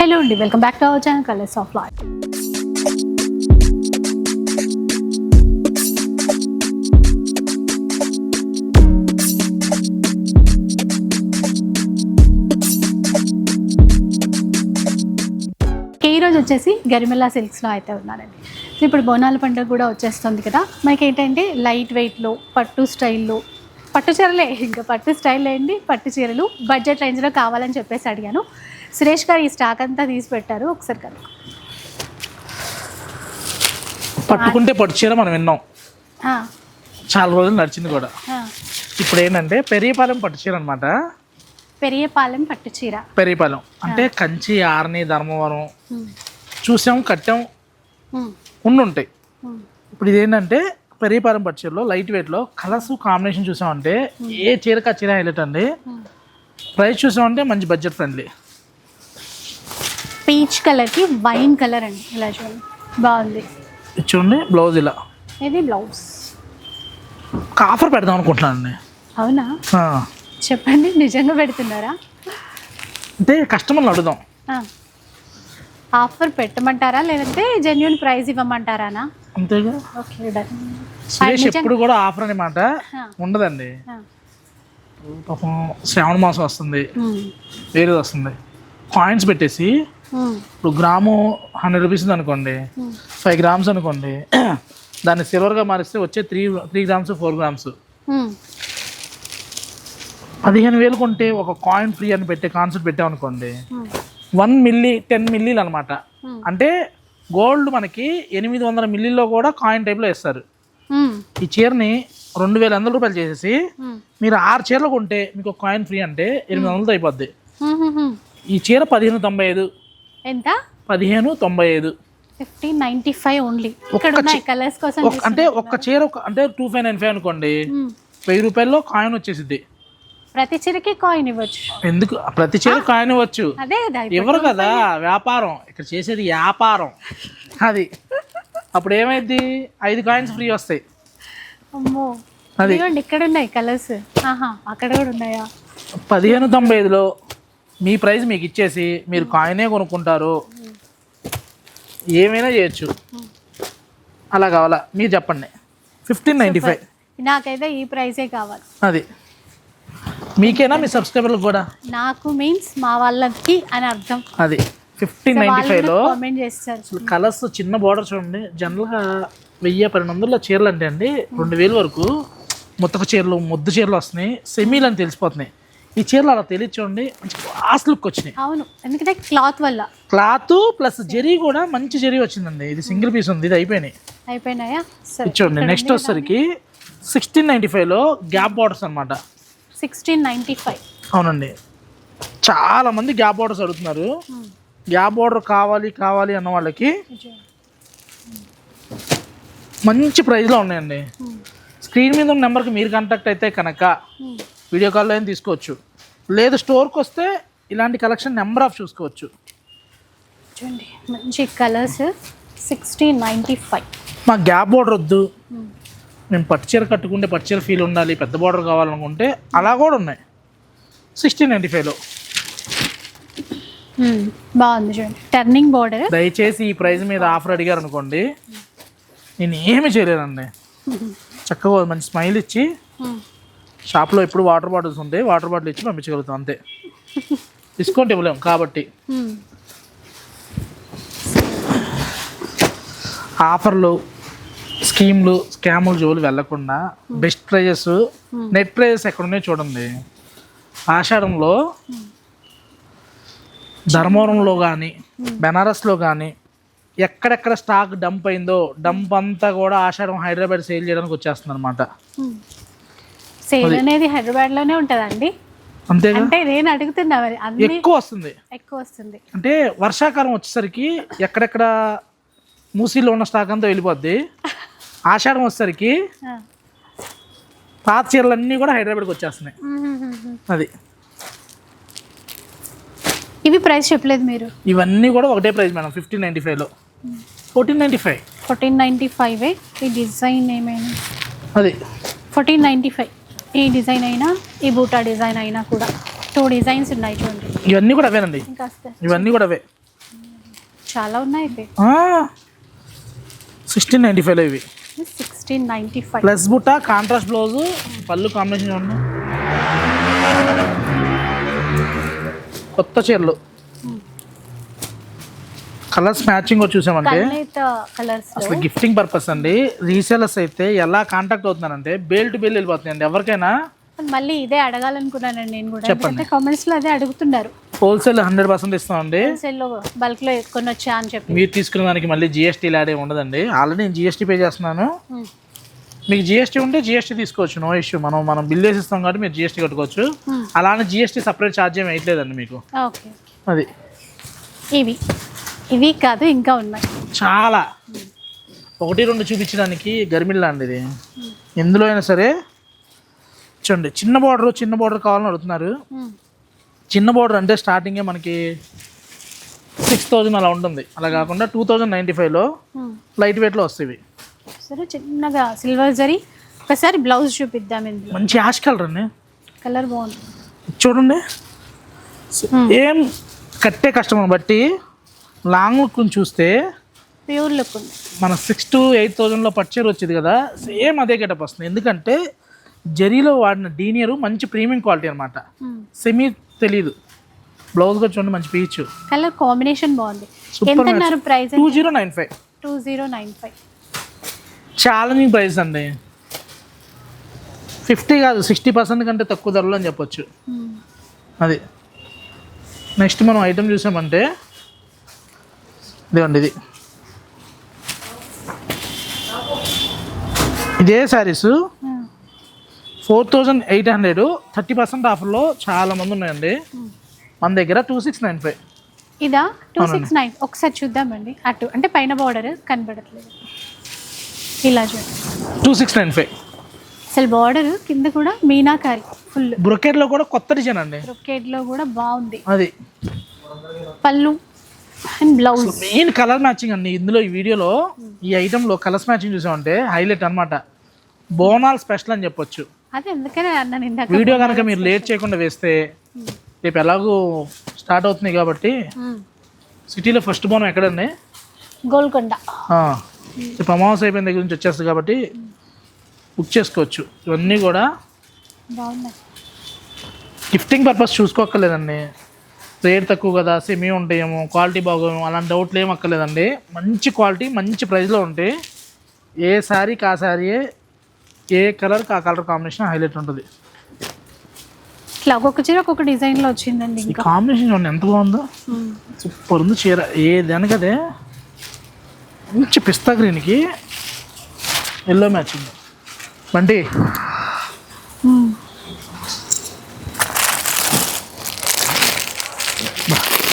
Hello అండి welcome back to our channel Colours of Life ఈరోజు రోజు వచ్చేసి గరిమెల్లా సిల్క్స్లో అయితే ఉన్నానండి. ఇప్పుడు బోనాల పండుగ కూడా వచ్చేస్తుంది కదా మనకి ఏంటంటే లైట్ వెయిట్లో పట్టు స్టైల్లో పట్టు చీరలే. ఇంకా పట్టు స్టైల్ ఏంటి? పట్టు చీరలు. బడ్జెట్ రేంజ్లో కావాలని చెప్పేసి అడిగాను. సురేష్ గారు ఈ స్టాక్ అంతా తీసి పెట్టారు. ఒకసారి కనుక పట్టుకుంటే పట్టు చీర మనం విన్నాం. చాలా రోజులు నడిచింది కూడా. ఇప్పుడు ఏంటంటే పెరియపాలెం పట్టు చీర అనమాట పెరియపాలెం పట్టు చీర. పెరియపాలెం. అంటే కంచి ఆర్ని ధర్మవరం. చూసాం కట్టాం. ఉండి ఉంటాయి ఇప్పుడు ఇదేంటంటే పెరియపాలెం పట్టు చీరలో లైట్ వెయిట్లో కలర్స్ కాంబినేషన్ చూసామంటే ఏ చీరకు చీర హైలైట్ అండి? ప్రైస్ చూసామంటే మంచి బడ్జెట్ ఫ్రెండ్లీ పీచ్ కలర్కి వైన్ కలర్ అండి ఇలా చూడండి. బాగుంది. చూడండి బ్లౌజ్ ఇలా. ఇది బ్లౌజ్ ఆఫర్ పెడదాం అనుకుంటున్నానండి. అవునా? చెప్పండి నిజంగా పెడుతున్నారా? అంటే కస్టమర్లు అడుగుదాం. ఆఫర్ పెట్టమంటారా లేదంటే జెన్యున్ ప్రైస్ ఇవ్వమంటారానా? అంతేగా? Okay done. సురేష్ ఎప్పుడు కూడా ఆఫర్ అనే మాట ఉండదండి. పాపం శ్రావణ మాసం వస్తుంది. వేరేది వస్తుంది? కాయిన్స్ పెట్టేసి ఇప్పుడు గ్రాము హండ్రెడ్ రూపీస్ ఉంది అనుకోండి ఫైవ్ గ్రామ్స్ అనుకోండి దాన్ని సిల్వర్గా మారిస్తే వచ్చే three three grams four grams. పదిహేను వేలు కొంటే ఒక కాయిన్ ఫ్రీ అని పెట్టే కాన్సెప్ట్ పెట్టామనుకోండి వన్ మిల్లీ టెన్ మిల్లీలు అనమాట అంటే గోల్డ్ మనకి ఎనిమిది వందల మిల్లీలో కూడా కాయిన్ టైప్లో ఇస్తారు ఈ చీరని రెండు వేల వందల రూపాయలు చేసేసి మీరు ఆరు చీరలు కొంటే మీకు ఒక కాయిన్ ఫ్రీ అంటే ఎనిమిది వందలతో అయిపోద్ది. ఈ చీర పదిహేను తొంభై ఐదు. ఎంత? పదిహేను తొంభై ఐదు. Fifteen ninety five only. Colours కోసం అంటే ఒక్క చీర ఒక- అంటే టూ ఫైవ్ నైన్ ఫైవ్ అనుకోండి. వెయ్యి రూపాయల్లో కాయిన్ వచ్చేసిద్ది. ప్రతి చీరకి కాయిన్ ఇవ్వచ్చు. ఎందుకు? ప్రతి చీర కాయిన్ ఇవ్వచ్చు. అదే కదా. ఎవరు కదా వ్యాపారం. ఇక్కడ చేసేది వ్యాపారం. అది. అప్పుడు ఏమైంది ఐదు కాయిన్స్ ఫ్రీ వస్తాయి. అమ్మో. అది. ఇక్కడ ఉన్నాయి కలర్స్ ఆహా అక్కడ కూడా ఉన్నాయా? పదిహేను తొంభై ఐదులో మీ ప్రైస్ మీకు ఇచ్చేసి మీరు కాయినే కొనుక్కుంటారు. ఏమైనా చేయొచ్చు. అలా కావాలా? మీరు చెప్పండి. ఫిఫ్టీన్ నైంటీ ఫైవ్ నాకైతే ఈ ప్రైసే కావాలి. అది. మీకేనా మీ సబ్స్క్రైబర్లకు కూడా? నాకు మీన్స్ మా వాళ్ళకి అని అర్థం. అది ఫిఫ్టీన్ నైంటీ ఫైవ్లో కామెంట్ చేస్తారు. అసలు కలర్స్ చిన్న బార్డర్ చూడండి. జనరల్గా వెయ్యి పన్నెండు వందల చీరలు అంటే అండి రెండు వేలు వరకు ముత్తక చీరలు ముద్దు చీరలు వస్తున్నాయి సెమీలు అని తెలిసిపోతున్నాయి. ఈ చీరలు అలా తెలియదు చూడండి మంచి క్లాస్ లుక్ వచ్చినాయి. అవును ఎందుకంటే క్లాత్ వల్ల. క్లాత్ ప్లస్ జరీ కూడా మంచి జరీ వచ్చిందండి. ఇది సింగిల్ పీస్ ఉంది ఇది అయిపోయినాయి. అయిపోయినాయా? సరే చూడండి నెక్స్ట్ వచ్చేసరికి సిక్స్టీన్ నైంటీ ఫైవ్లో గ్యాప్ బార్డర్స్ అనమాట సిక్స్టీన్ నైంటీ ఫైవ్ అవునండి. చాలా మంది గ్యాప్ బార్డర్స్ అడుగుతున్నారు. గ్యాప్ బార్డర్ కావాలి కావాలి అన్న వాళ్ళకి మంచి ప్రైస్లో ఉన్నాయండి. స్క్రీన్ మీద ఉన్న నెంబర్కి మీరు కాంటాక్ట్ అయితే కనుక వీడియో కాల్లో అయినా తీసుకోవచ్చు. లేదు స్టోర్కి వస్తే ఇలాంటి కలెక్షన్ నెంబర్ ఆఫ్ చూసుకోవచ్చు. చూడండి మంచి కలర్స్ సిక్స్టీన్ నైంటీ ఫైవ్ మా గ్యాప్ బార్డర్ వద్దు. మేము పట్టు చీర కట్టుకుంటే పట్టు చీర ఫీల్ ఉండాలి పెద్ద బార్డర్ కావాలనుకుంటే అలా కూడా ఉన్నాయి. సిక్స్టీన్ నైంటీ ఫైవ్లో బాగుంది చూడండి టర్నింగ్ బార్డర్ దయచేసి ఈ ప్రైస్ మీద ఆఫర్ అడిగారు అనుకోండి. నేను ఏమి చేయలేనండి చక్కగా మంచి స్మైల్ ఇచ్చి షాప్లో ఎప్పుడు వాటర్ బాటిల్స్ ఉంటాయి వాటర్ బాటిల్ ఇచ్చి పంపించగలుగుతాం అంతే. డిస్కౌంట్ ఇవ్వలేం కాబట్టి. ఆఫర్లు స్కీమ్లు స్కాములు జోలు వెళ్ళకుండా బెస్ట్ ప్రైజెస్ నెట్ ప్రైజెస్ ఎక్కడున్నాయో చూడండి. ఆషాఢంలో ధర్మవరంలో కానీ బెనారస్లో కానీ ఎక్కడెక్కడ స్టాక్ డంప్ అయిందో డంప్ అంతా కూడా ఆషాఢం హైదరాబాద్ సేల్ చేయడానికి వచ్చేస్తుంది అనమాట సేల్ అనేది హైదరాబాద్లోనే ఉంటుందండి. అంతేగా? అంటే నేను అడుగుతున్నా మరి ఎక్కువ వస్తుంది. ఎక్కువ వస్తుంది. అంటే వర్షాకాలం వచ్చేసరికి ఎక్కడెక్కడ మూసీలో ఉన్న స్టాక్ అంతా వెళ్ళిపోద్ది. ఆషాఢం వచ్చేసరికి. పాత చీరలన్నీ కూడా హైదరాబాద్కి వచ్చేస్తున్నాయి. అది. ఇవి ప్రైస్ చెప్పలేదు మీరు? ఇవన్నీ కూడా ఒకటే ప్రైస్ మేడం ఫిఫ్టీన్ నైంటీ ఫైవ్లో. Fourteen ninety five. Fourteen ninety five? ఈ డిజైన్ ఏమైనా? అది. Fourteen ninety five. ఈ డిజైన్ అయినా ఈ బూటా డిజైన్ అయినా కూడా. టూ డిజైన్స్ ఉన్నాయి చూడండి. ఇవన్నీ కూడా అవేనండి ఇవన్నీ కూడా అవే. చాలా ఉన్నాయి సిక్స్టీన్ నైంటీ ఫైవ్లో ఇవి. సిక్స్టీన్ నైంటీ ఫైవ్ ప్లస్ బుట్ట కాంట్రాస్ట్ బ్లౌజ్ పళ్ళు కాంబినేషన్ చూడండి కొత్త చీరలు. కలర్స్ మ్యాచింగ్ వచ్చి చూసామంటే. అసలు గిఫ్టింగ్ పర్పస్ అండి. రీసేలర్స్ అయితే ఎలా కాంటాక్ట్ అవుతున్నారంటే బేల్ టు బేల్ వెళ్ళిపోతున్నాయండి. ఎవరికైనా మళ్ళీ ఇదే అడగాలనుకున్నానండి నేను కూడా. కామెంట్స్లో అదే అడుగుతున్నారు. హోల్సేల్ హండ్రెడ్ పర్సెంట్ ఇస్తామండి హోల్సేల్లో బల్క్లో ఎత్తుకొని వచ్చా అని చెప్పి. మీరు తీసుకున్న దానికి మళ్ళీ జిఎస్టీ ఏమి ఉండదండి. ఆల్రెడీ నేను జిఎస్టీ పే చేస్తున్నాను. మీకు జిఎస్టీ ఉంటే జిఎస్టీ తీసుకోవచ్చు నో ఇష్యూ మనం మనం బిల్ వేసి ఇస్తాం కాబట్టి మీరు జిఎస్టీ కట్టుకోవచ్చు. అలానే జిఎస్టీ సపరేట్ ఛార్జ్ ఏమి వేయట్లేదండి మీకు. అది. ఇవి ఇవి కాదు ఇంకా ఉన్నాయి. చాలా. ఒకటి రెండు చూపించడానికి లాంటిది. ఇది ఎందులో అయినా సరే చూడండి చిన్న బార్డర్ చిన్న బార్డర్ కావాలని అడుగుతున్నారు. చిన్న బార్డర్ అంటే స్టార్టింగే మనకి సిక్స్ థౌజండ్ అలా ఉంటుంది. అలా కాకుండా టూ థౌజండ్ నైంటీ ఫైవ్లో. లైట్ వెయిట్లో వస్తాయి. సరే చిన్నగా సిల్వర్ జరీ. ఒకసారి బ్లౌజ్ చూపిద్దాం మంచి యాష్ కలర్ అండి. కలర్ బాగుంది. చూడండి. ఏం కట్టే కస్టమర్ బట్టి లాంగ్ లుక్ చూస్తే ప్యూర్ లుక్ ఉంది. మన సిక్స్ టు ఎయిట్ థౌజండ్లో పర్చేర్ వచ్చేది కదా సేమ్ అదే గెటప్ వస్తుంది. ఎందుకంటే జరీలో వాడిన డీనియర్ మంచి ప్రీమియం క్వాలిటీ అనమాట ఉమ్. సెమీ తెలీదు. బ్లౌజ్ కూడా చూడండి మంచి పీచ్. కలర్ కాంబినేషన్ బాగుంది. ఎంత price two zero nine five two zero nine five challenging price అండి. ఫిఫ్టీ కాదు సిక్స్టీ పర్సెంట్ కంటే తక్కువ ధరలో అని చెప్పొచ్చు. అది. నెక్స్ట్ మనం ఐటమ్ చూసామంటే ఇదిగోండి ఇది. ఇదే saris four thousand eight hundred thirty percent ఆఫర్లో చాలా మంది ఉన్నాయండి. మన దగ్గర టూ సిక్స్ నైన్ ఫైవ్. ఇదా? టూ. Six nine. ఒకసారి చూద్దామండి. అటు అంటే పైన బార్డర్ కనబడట్లేదు. ఇలా చూడండి టూ సిక్స్ నైన్ ఫైవ్. అసలు బార్డర్ కింద కూడా మీనాకారి ఫుల్ బ్రొకెట్లో కూడా కొత్త డిజైన్ అండి. లో కూడా బాగుంది. అది. పళ్ళు and blouse main colour matching అండి. ఇందులో ఈ వీడియోలో ఈ ఐటెంలో కలర్స్ మ్యాచింగ్ చూసామంటే హైలైట్ అన్నమాట. బోనాల్ స్పెషల్ అని చెప్పొచ్చు. అదే ఎందుకనే అన్నాను ఇందాక వీడియో కనుక మీరు లేట్ చేయకుండా వేస్తే రేపు ఎలాగూ స్టార్ట్ అవుతుంది కాబట్టి. సిటీలో ఫస్ట్ బోనం ఎక్కడండి? గోల్కొండ. రేపు అమావాస్య అయిపోయిన దగ్గర నుంచి వచ్చేస్తుంది కాబట్టి బుక్ చేసుకోవచ్చు. ఇవన్నీ కూడా బాగున్నాయి. Gifting purpose చూసుకోక్కర్లేదండి. రేట్ తక్కువ కదా సెమీ ఉంటాయేమో క్వాలిటీ బాగోమో అలాంటి డౌట్లు ఏం అక్కర్లేదండి. మంచి క్వాలిటీ మంచి ప్రైస్లో ఉంటాయి ఏ శారీకి ఆ శారీయే ఏ కలర్కి ఆ కలర్ కాంబినేషన్ హైలైట్ ఉంటుంది. ఇట్లా ఒక్కొక్క చీర ఒక్కొక్క డిజైన్లో వచ్చిందండి ఈ ఇంకా. కాంబినేషన్ చూడండి ఎంత బాగుందో. సూపర్ ఉంది చీర. ఏదనకదే మంచి పిస్తా గ్రీన్కి ఎల్లో మ్యాచింగ్ బంటి మ్మ్.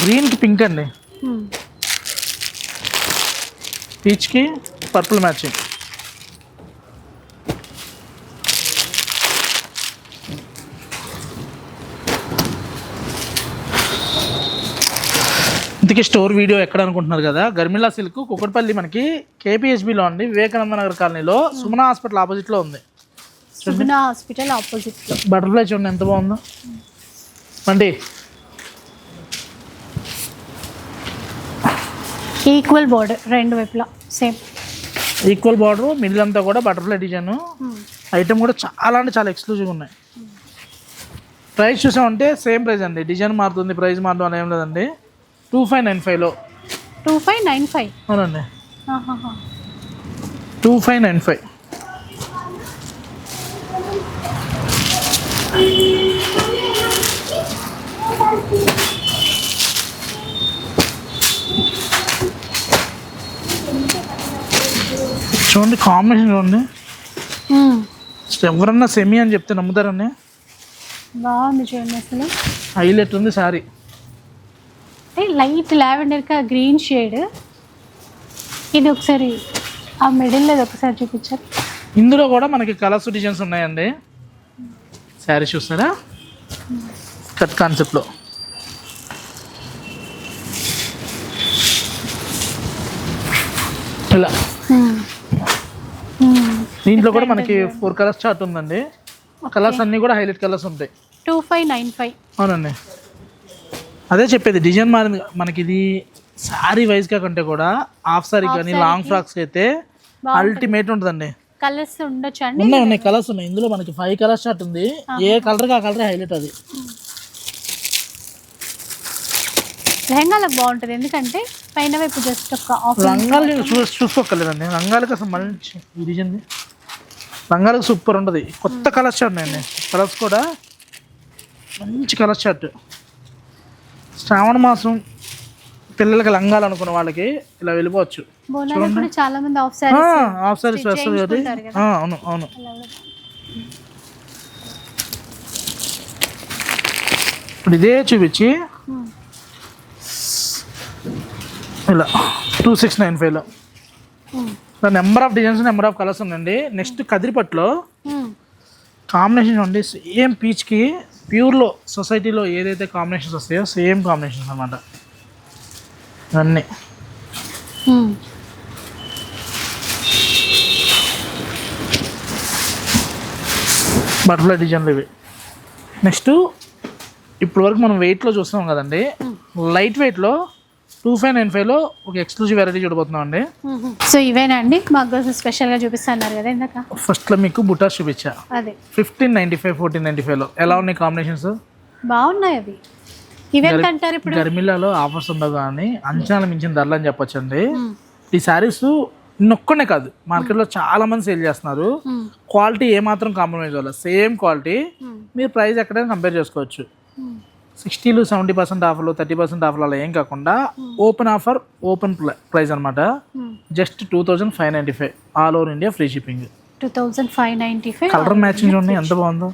గ్రీన్కి పింక్ అండి. మ్మ్. పీచ్కి పర్పుల్ మ్యాచింగ్. ఇంతకీ స్టోర్ వీడియో ఎక్కడ అనుకుంటున్నారు కదా? గర్మిలా సిల్క్ కుక్కడపల్లి మనకి కేపీహెచ్బిలో అండి. వివేకానంద నగర్ కాలనీలో సుమన హాస్పిటల్ ఆపోజిట్లో ఉంది. హాస్పిటల్ ఆపోజిట్లో బటర్ఫ్లై చూడండి ఎంత బాగుందో. అండి ఈక్వల్ బార్డర్ రెండు వైపులా సేమ్ ఈక్వల్ బార్డర్ మిడిల్ అంతా కూడా బటర్ఫ్లై డిజైన్ ఐటమ్ కూడా చాలా అంటే చాలా ఎక్స్క్లూజివ్గా ఉన్నాయి. ప్రైస్ చూసామంటే సేమ్ ప్రైస్ అండి. డిజైన్ మారుతుంది ప్రైస్ మారడం అని ఏం లేదండి. టూ ఫైవ్ నైన్ ఫైవ్లో టూ ఫైవ్ నైన్ ఫైవ్. అవునండి. Two five nine five. చూడండి కాంబినేషన్ చూడండి. ఎవరన్నా సెమీ అని చెప్తే నమ్ముతారండి. బాగుంది చూడండి అసలు. హైలైట్ ఉంది సారీ అంటే లైట్ లావెండర్ కా గ్రీన్ షేడ్. ఇది ఒకసారి ఆ మిడిల్ అది ఒకసారి చూపించారు. ఇందులో కూడా మనకి కలర్స్ డిజైన్స్ ఉన్నాయండి. శారీ చూస్తారా? కట్ కాన్సెప్ట్లో ఇలా. దీంట్లో కూడా మనకి ఫోర్ కలర్స్ చార్ట్ ఉందండి. కలర్స్ అన్నీ కూడా హైలైట్ కలర్స్ ఉంటాయి. టూ ఫైవ్ నైన్ ఫైవ్ అవునండి. అదే చెప్పేది డిజైన్ మారింది మనకి ఇది శారీ వైజ్గా కంటే కూడా హాఫ్ శారీ కానీ లాంగ్ ఫ్రాక్స్ అయితే అల్టిమేట్ ఉంటుందండి. కలర్స్ ఉండొచ్చు అండి? ఉన్నాయి ఉన్నాయి కలర్స్ ఉన్నాయి. ఇందులో మనకి ఫైవ్ కలర్ షర్ట్ ఉంది. ఏ కలర్ ఆ కలర్ హైలైట్ అది. లెహంగాలకు బాగుంటుంది. ఎందుకంటే పైన వైపు జస్ట్ ఒక ఆఫ్ రంగాలు చూ చూసుకోగలేదండి రంగాలకు అసలు మంచి డిజైన్ రంగాలకు సూపర్ ఉంటుంది. కొత్త కలర్ షర్ట్ అండి కలర్స్ కూడా మంచి కలర్ షర్ట్ శ్రావణ మాసం పిల్లలకి లంగాలు అనుకున్న వాళ్ళకి ఇలా వెళ్ళిపోవచ్చు. చాలా మంది ఆఫ్ సారీ హాఫ్ సారీస్ వస్తుంది ఆ, అవును అవును. ఇప్పుడు ఇదే చూపించి. ఇలా టూ సిక్స్ నైన్ ఫైవ్లో number of designs number of colours ఉందండి. నెక్స్ట్ కదిరిపట్లో కాంబినేషన్ ఉంది సేమ్ పీచ్కి ప్యూర్లో సొసైటీలో ఏదైతే కాంబినేషన్స్ వస్తాయో సేమ్ కాంబినేషన్స్ అన్నమాట. ఇవన్నీ బటర్ఫ్లై డిజైన్లు ఇవి. నెక్స్ట్ ఇప్పుడు వరకు మనం వెయిట్లో చూస్తున్నాం కదండి. లైట్ వెయిట్లో టూ ఫైవ్ నైన్ ఫైవ్లో ఒక ఎక్స్క్లూజివ్ వెరైటీ చూడబోతున్నాం అండి సో ఇవేనా అండి? మాకు కోసం స్పెషల్గా చూపిస్తున్నారు కదా ఇందాక? ఫస్ట్లో మీకు బుటాస్ చూపించా. అదే. Fifteen ninety five fourteen ninety ఫైవ్లో ఎలా ఉన్నాయి కాంబినేషన్స్ బాగున్నాయి అవి. ఇవెంత అంటారు ఇప్పుడు? గర్మిలాలో ఆఫర్స్ ఉండవు కానీ అంచనాలు మించిన ధరలు అని చెప్పొచ్చండి. ఈ శారీస్ ఇన్నొక్కనే కాదు. మార్కెట్లో చాలా మంది సేల్ చేస్తున్నారు. క్వాలిటీ ఏమాత్రం కాంప్రమైజ్ అవ్వాలి సేమ్ క్వాలిటీ. మీరు ప్రైస్ ఎక్కడైనా కంపేర్ చేసుకోవచ్చు. సిక్స్టీలు సెవెంటీ పర్సెంట్ ఆఫర్లు థర్టీ పర్సెంట్ ఆఫర్లు అలా ఏం కాకుండా ఓపెన్ ఆఫర్ ఓపెన్ ప్రైస్ అనమాట మ్మ్. Just two thousand five ninety five all over India free shipping. Two thousand five ninety five colour matching చూడండి ఎంత బాగుందో.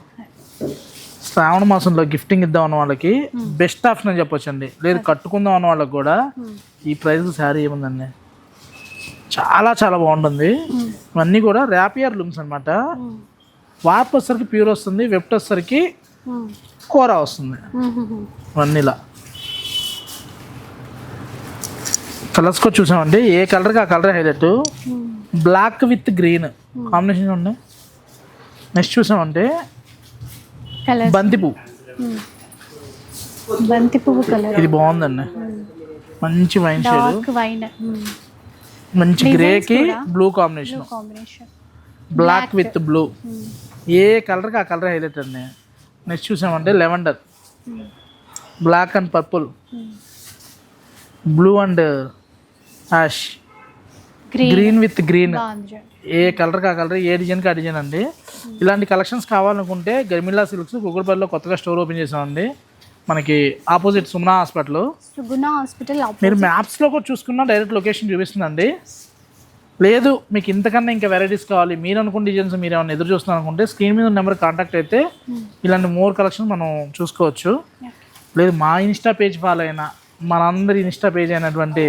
శ్రావణ మాసంలో గిఫ్టింగ్ ఇద్దాం అన్న వాళ్ళకి బెస్ట్ ఆప్షన్ అని చెప్పొచ్చు అండి లేదు కట్టుకుందాం అన్న వాళ్ళకి కూడా ఈ ప్రైస్ శారీ ఏముందండి? చాలా చాలా బాగుంటుంది. ఇవన్నీ కూడా ర్యాపియర్ లూమ్స్ అనమాట వార్ప్ వచ్చేసరికి ప్యూర్ వస్తుంది వెప్ట్ వచ్చేసరికి కూర వస్తుంది ఇవన్నీ ఇలా కలర్స్ కూడా చూసామండి. ఏ కలర్కి ఆ colour highlight black with green combination ఉన్నాయి నెక్స్ట్ చూసామంటే బంతి పువ్వు. బంతి పువ్వు కలర్ ఇది బాగుందండి. మంచి వైన్ షేడ్ వైన్ మంచి గ్రేకి blue combination combination black with blue ఏ కలర్కి ఆ కలర్ హైలైట్ అండి? నెక్స్ట్ చూసామంటే lavender. Black and purple. Blue and ash. Green. With green. ఏ కలర్కి ఆ కలర్ ఏ డిజైన్కి ఆ డిజైన్ అండి. ఇలాంటి కలెక్షన్స్ కావాలనుకుంటే గర్మిల్లా సిల్క్స్ కుకుడుపల్లిలో కొత్తగా స్టోర్ ఓపెన్ చేసామండి. మనకి opposite Sumana hospital. Suguna hospital మీరు మ్యాప్స్లో కూడా చూసుకున్నా డైరెక్ట్ లొకేషన్ చూపిస్తుందండి. లేదు మీకు ఇంతకన్నా ఇంకా వెరైటీస్ కావాలి. మీరు అనుకున్న డిజైన్స్ మీరు ఏమైనా ఎదురు చూస్తున్నారు అనుకుంటే స్క్రీన్ మీద నెంబర్ కాంటాక్ట్ అయితే ఇలాంటి మోర్ కలెక్షన్ మనం చూసుకోవచ్చు. లేదు మా ఇన్స్టా పేజ్ ఫాలో అయినా మనందరి ఇన్స్టా పేజ్ అయినటువంటి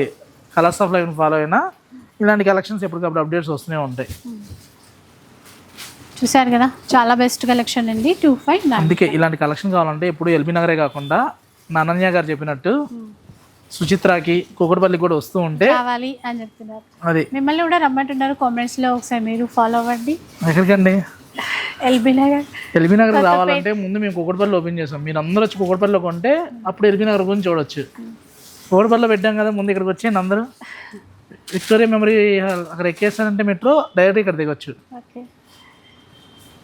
కలర్స్ ఆఫ్ లైఫ్ ఫాలో అయినా ఇలాంటి కలెక్షన్స్ ఎప్పటికప్పుడు అప్డేట్స్ వస్తూనే ఉంటాయి. చూసారు కదా? చాలా బెస్ట్ కలెక్షన్ అండి. టూ ఫైవ్ అందుకే ఇలాంటి కలెక్షన్ కావాలంటే ఎప్పుడు ఎల్బీ నగరే కాకుండా నా అనన్య గారు చెప్పినట్టు సుచిత్రకి కుకటపల్లి కూడా వస్తూ ఉంటే కావాలి అని చెప్తున్నారు. అది. మిమ్మల్ని కూడా రమ్మంటున్నారు. కామెంట్స్లో ఒకసారి మీరు ఫాలో అవ్వండి. ఎక్కడికండి? ఎల్బీ నగర్. ఎల్బీ నగర్ రావాలంటే ముందు మేము కుకటపల్లి ఓపెన్ చేసాం మీరు అందరూ వచ్చి కుకటపల్లిలో కొంటే అప్పుడు ఎల్బీ నగర్ గురించి చూడొచ్చు. కుకటపల్లిలో పెట్టాం కదా ముందు ఇక్కడికి వచ్చేయండి అందరూ. విక్టోరియా మెమరీ అక్కడ ఎక్కేస్తానంటే మెట్రో డైరెక్ట్ ఇక్కడ దిగొచ్చు. ఓకే.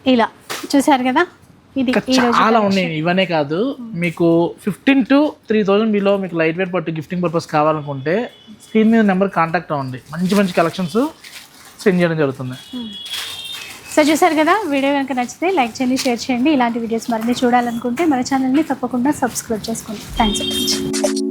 ఇలా. చూసారు కదా? ఇది చాలా ఉన్నాయి. ఇవనే కాదు. మీకు fifteen to three thousand below మీకు లైట్ వెయిట్ పట్టు గిఫ్టింగ్ పర్పస్ కావాలనుకుంటే స్క్రీన్ మీద నెంబర్ కాంటాక్ట్ అవ్వండి. మంచి మంచి కలెక్షన్స్ సెండ్ చేయడం జరుగుతుంది. సో చూసారు కదా వీడియో కనుక నచ్చితే లైక్ చేయండి షేర్ చేయండి. ఇలాంటి వీడియోస్ మరిన్ని చూడాలనుకుంటే మన ఛానల్ని తప్పకుండా సబ్స్క్రైబ్ చేసుకోండి. థ్యాంక్స్